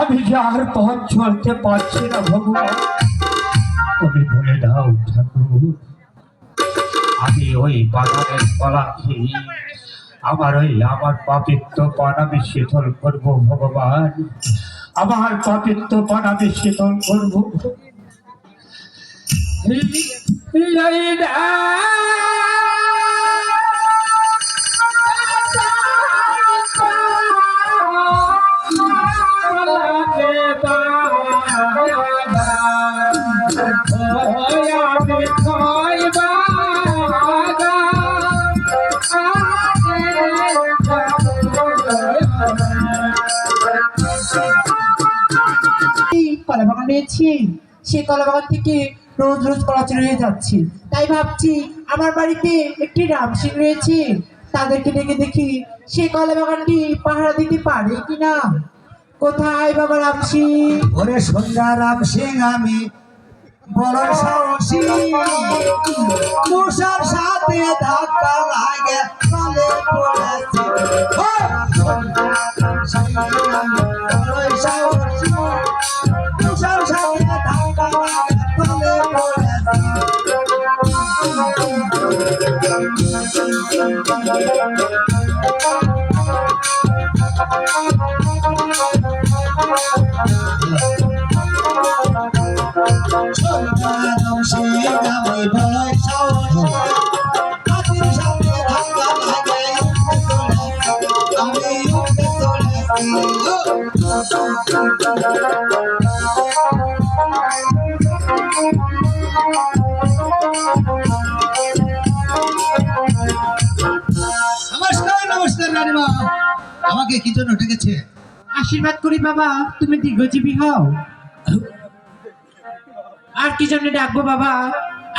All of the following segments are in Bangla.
আমি যে আর পথ চলতে পারছি না ভগবান তুমি বলে দাও ঠাকুর। আমি ওই বাগানের কলা খেয়ে আমার ওই আমার পাপিত্ব পান আমি শীতল করব ভগবান। আমার পাপিত্ব পান আমি শীতল করব। এই কলা বাগান রয়েছে সেই কলা বাগান থেকে রোজ রোজ কলা চুরি হয়ে যাচ্ছে। তাই ভাবছি আমার বাড়িতে একটি রাম সিং রয়েছে। তাদেরকে ডেকে দেখি সেই কলা বাগানটি পাহারা দিতে পারে কিনা। কোথায় বাবা রাম সিং? ওরে সন্ধ্যা রাম সিং, আমি বড় সাহসী। মশার সাথে ধাক্কা লাগে সন্ধ্যা আমাকে কি জন্য ডেকেছে? আশীর্বাদ করি বাবা তুমি দীর্ঘজীবী হও। আর কি জন্য ডাকবো বাবা?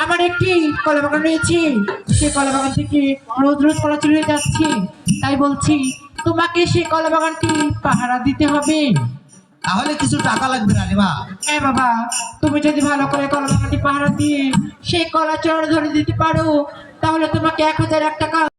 আমার একটি কলা বাগান রয়েছে। সেই কলা বাগান থেকে রোজ রোজ কলা চুরিয়ে যাচ্ছে। তাই বলছি তোমাকে সেই কলা বাগানটি পাহারা দিতে হবে। তাহলে কিছু টাকা লাগবে না রানীমা হ্যাঁ বাবা তুমি যদি ভালো করে কলা বাগানটি পাহারা দিয়ে সেই কলা চড় ধরে দিতে পারো তাহলে তোমাকে এক হাজার এক টাকা